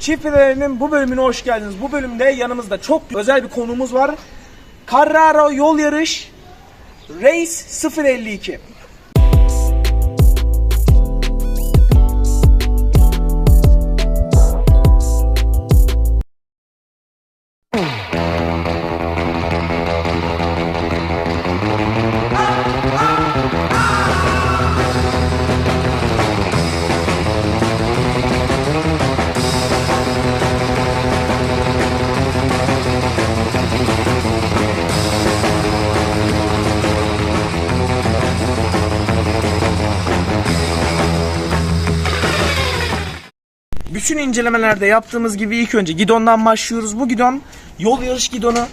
Çift bu bölümüne hoş geldiniz. Bu bölümde yanımızda çok özel bir konuğumuz var. Carraro yol yarış Race 052. Bütün incelemelerde yaptığımız gibi ilk önce gidondan başlıyoruz. Bu gidon yol yarış gidonu.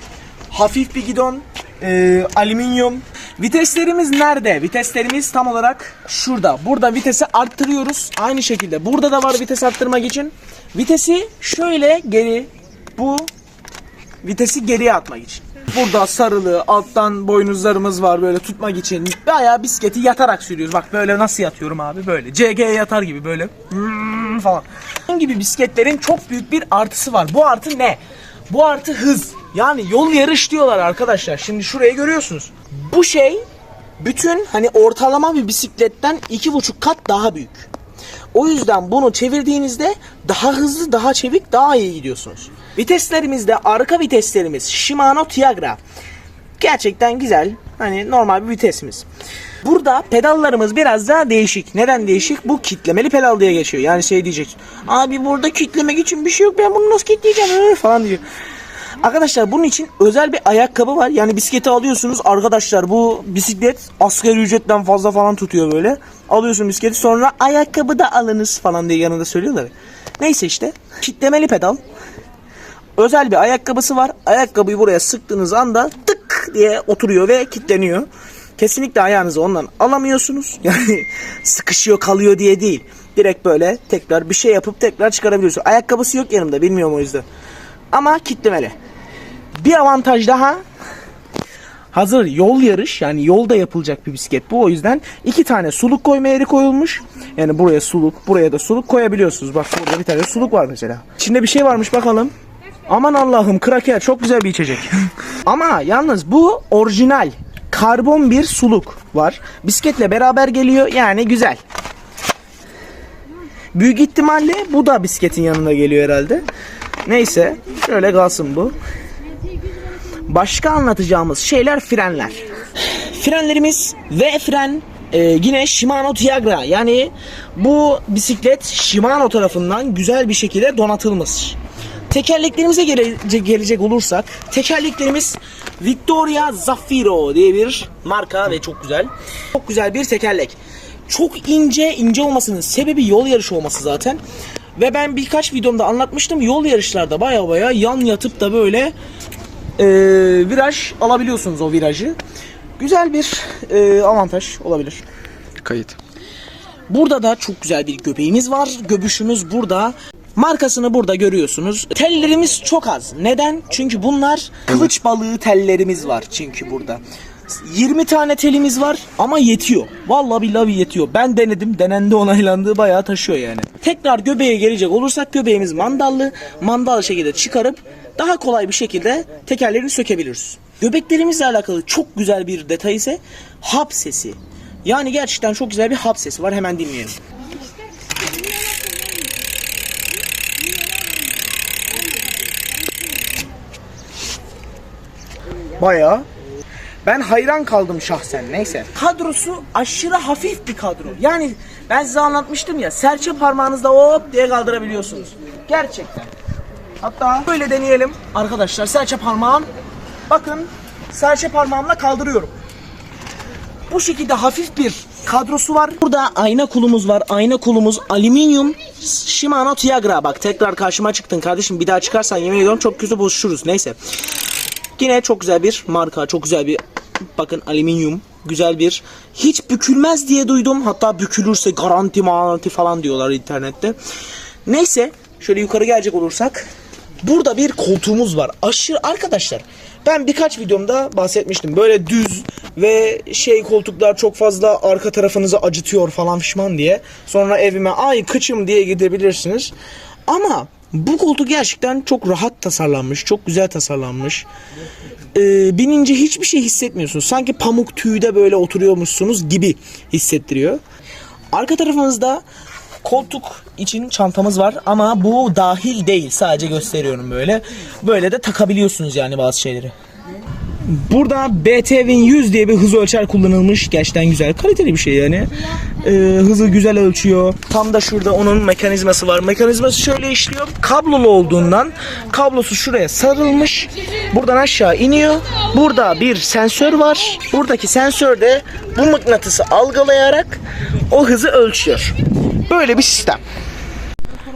Hafif bir gidon. e, alüminyum. Viteslerimiz nerede? Viteslerimiz tam olarak şurada. Burada vitesi arttırıyoruz. Aynı şekilde burada da var vites arttırmak için. Vitesi şöyle geri bu vitesi geriye atmak için. Burada sarılı alttan boynuzlarımız var böyle tutmak için. Bayağı bisikleti yatarak sürüyoruz. Bak böyle nasıl yatıyorum abi böyle. CG'ye yatar gibi böyle. Hmm falan. Bunun gibi bisikletlerin çok büyük bir artısı var. Bu artı ne? Bu artı hız. Yani yol yarış diyorlar arkadaşlar. Şimdi şurayı görüyorsunuz. Bu şey bütün hani ortalama bir bisikletten iki buçuk kat daha büyük. O yüzden bunu çevirdiğinizde daha hızlı, daha çevik, daha iyi gidiyorsunuz. Viteslerimizde arka viteslerimiz Shimano Tiagra. Gerçekten güzel. Hani normal bir vitesimiz. Burada pedallarımız biraz daha değişik. Neden değişik? Bu kitlemeli pedal diye geçiyor. Yani şey diyecek. Abi burada kitlemek için bir şey yok. Ben bunu nasıl kitleyeceğim? Falan diyor. Arkadaşlar bunun için özel bir ayakkabı var. Yani bisikleti alıyorsunuz. Arkadaşlar bu bisiklet asgari ücretten fazla falan tutuyor böyle. Alıyorsun bisikleti sonra ayakkabı da alınız falan diye yanında söylüyorlar. Neyse işte. Kitlemeli pedal. Özel bir ayakkabısı var. Ayakkabıyı buraya sıktığınız anda tık diye oturuyor ve kilitleniyor. Kesinlikle ayağınızı ondan alamıyorsunuz. Yani sıkışıyor kalıyor diye değil. Direkt böyle tekrar bir şey yapıp tekrar çıkarabiliyorsun. Ayakkabısı yok yanımda bilmiyorum o yüzden. Ama kitlemeli. Bir avantaj daha hazır yol yarış yani yolda yapılacak bir bisiklet bu o yüzden iki tane suluk koyma yeri koyulmuş. Yani buraya suluk buraya da suluk koyabiliyorsunuz. Bak burada bir tane suluk var mesela. İçinde bir şey varmış bakalım. Aman Allah'ım kraker çok güzel bir içecek. Ama yalnız bu orijinal karbon bir suluk var. Bisikletle beraber geliyor yani güzel. Büyük ihtimalle bu da bisikletin yanında geliyor herhalde. Neyse şöyle kalsın bu. Başka anlatacağımız şeyler frenler. Frenlerimiz V fren e, yine Shimano Tiagra yani bu bisiklet Shimano tarafından güzel bir şekilde donatılmış. Tekerleklerimize gele- gelecek olursak tekerleklerimiz Victoria Zafiro diye bir marka ve çok güzel. Çok güzel bir tekerlek. Çok ince ince olmasının sebebi yol yarışı olması zaten. Ve ben birkaç videomda anlatmıştım yol yarışlarda baya baya yan yatıp da böyle e, viraj alabiliyorsunuz o virajı. Güzel bir e, avantaj olabilir. Kayıt. Burada da çok güzel bir göbeğimiz var. Göbüşümüz burada. Markasını burada görüyorsunuz. Tellerimiz çok az. Neden? Çünkü bunlar kılıç balığı tellerimiz var çünkü burada. 20 tane telimiz var ama yetiyor. Vallahi billahi yetiyor. Ben denedim. Denendi onaylandığı bayağı taşıyor yani. Tekrar göbeğe gelecek olursak göbeğimiz mandallı. Mandal şekilde çıkarıp daha kolay bir şekilde tekerlerini sökebiliriz. Göbeklerimizle alakalı çok güzel bir detay ise hap sesi. Yani gerçekten çok güzel bir hap sesi var. Hemen dinleyelim. Bayağı. Ben hayran kaldım şahsen neyse. Kadrosu aşırı hafif bir kadro. Yani ben size anlatmıştım ya serçe parmağınızla hop diye kaldırabiliyorsunuz. Gerçekten. Hatta böyle deneyelim arkadaşlar serçe parmağım. Bakın serçe parmağımla kaldırıyorum. Bu şekilde hafif bir kadrosu var. Burada ayna kolumuz var. Ayna kolumuz alüminyum Shimano Tiagra. Bak tekrar karşıma çıktın kardeşim. Bir daha çıkarsan yemin ediyorum çok kötü bozuşuruz. Neyse. Yine çok güzel bir marka. Çok güzel bir bakın alüminyum. Güzel bir hiç bükülmez diye duydum. Hatta bükülürse garanti garanti falan diyorlar internette. Neyse şöyle yukarı gelecek olursak burada bir koltuğumuz var. Aşırı arkadaşlar ben birkaç videomda bahsetmiştim. Böyle düz ve şey koltuklar çok fazla arka tarafınızı acıtıyor falan fişman diye. Sonra evime ay kıçım diye gidebilirsiniz. Ama Bu koltuk gerçekten çok rahat tasarlanmış, çok güzel tasarlanmış. Ee, binince hiçbir şey hissetmiyorsunuz. Sanki pamuk tüyde böyle oturuyormuşsunuz gibi hissettiriyor. Arka tarafınızda koltuk için çantamız var ama bu dahil değil. Sadece gösteriyorum böyle. Böyle de takabiliyorsunuz yani bazı şeyleri. Burada BTWin 100 diye bir hız ölçer kullanılmış. Gerçekten güzel. Kaliteli bir şey yani. Ee, hızı güzel ölçüyor. Tam da şurada onun mekanizması var. Mekanizması şöyle işliyor. Kablolu olduğundan kablosu şuraya sarılmış. Buradan aşağı iniyor. Burada bir sensör var. Buradaki sensör de bu mıknatısı algılayarak o hızı ölçüyor. Böyle bir sistem.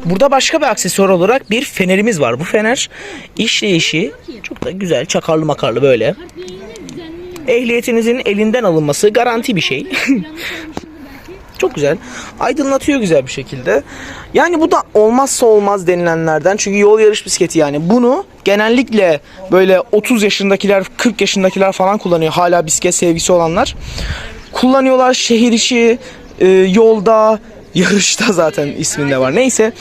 Burada başka bir aksesuar olarak bir fenerimiz var. Bu fener işleyişi çok da güzel, çakarlı makarlı böyle. Ehliyetinizin elinden alınması garanti bir şey. çok güzel. Aydınlatıyor güzel bir şekilde. Yani bu da olmazsa olmaz denilenlerden. Çünkü yol yarış bisikleti yani. Bunu genellikle böyle 30 yaşındakiler, 40 yaşındakiler falan kullanıyor. Hala bisiklet sevgisi olanlar. Kullanıyorlar şehir içi, e, yolda, yarışta zaten isminde var. Neyse.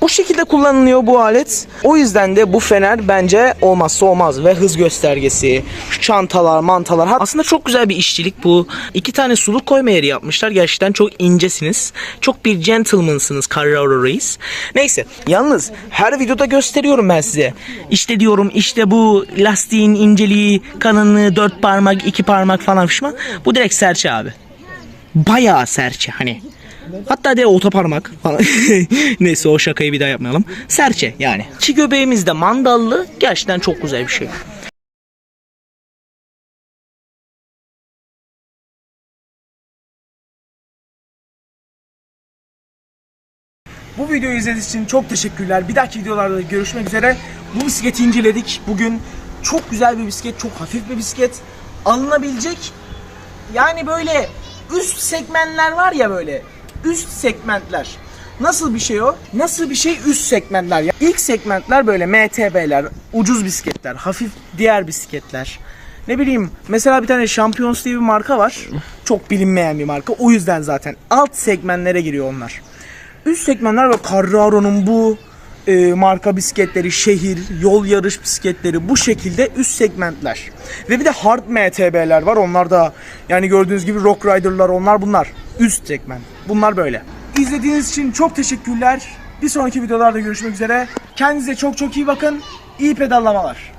Bu şekilde kullanılıyor bu alet. O yüzden de bu fener bence olmazsa olmaz ve hız göstergesi, şu çantalar, mantalar. Aslında çok güzel bir işçilik bu. İki tane suluk koyma yeri yapmışlar. Gerçekten çok incesiniz. Çok bir gentleman'sınız Carraro Reis. Neyse. Yalnız her videoda gösteriyorum ben size. İşte diyorum işte bu lastiğin inceliği, kalınlığı, dört parmak, iki parmak falan fişman. Bu direkt serçe abi. Bayağı serçe hani. Hatta de orta parmak falan. Neyse o şakayı bir daha yapmayalım. Serçe yani. Çi göbeğimiz de mandallı. Gerçekten çok güzel bir şey. Bu videoyu izlediğiniz için çok teşekkürler. Bir dahaki videolarda görüşmek üzere. Bu bisikleti inceledik. Bugün çok güzel bir bisiklet, çok hafif bir bisiklet. Alınabilecek yani böyle üst segmentler var ya böyle. Üst segmentler. Nasıl bir şey o? Nasıl bir şey üst segmentler? Ya ilk segmentler böyle MTB'ler, ucuz bisikletler, hafif diğer bisikletler. Ne bileyim mesela bir tane Champions diye bir marka var. Çok bilinmeyen bir marka. O yüzden zaten alt segmentlere giriyor onlar. Üst segmentler ve Carraro'nun bu e, marka bisikletleri, şehir, yol yarış bisikletleri bu şekilde üst segmentler. Ve bir de hard MTB'ler var. Onlar da yani gördüğünüz gibi Rock Rider'lar onlar bunlar. Üst segment. Bunlar böyle. İzlediğiniz için çok teşekkürler. Bir sonraki videolarda görüşmek üzere. Kendinize çok çok iyi bakın. İyi pedallamalar.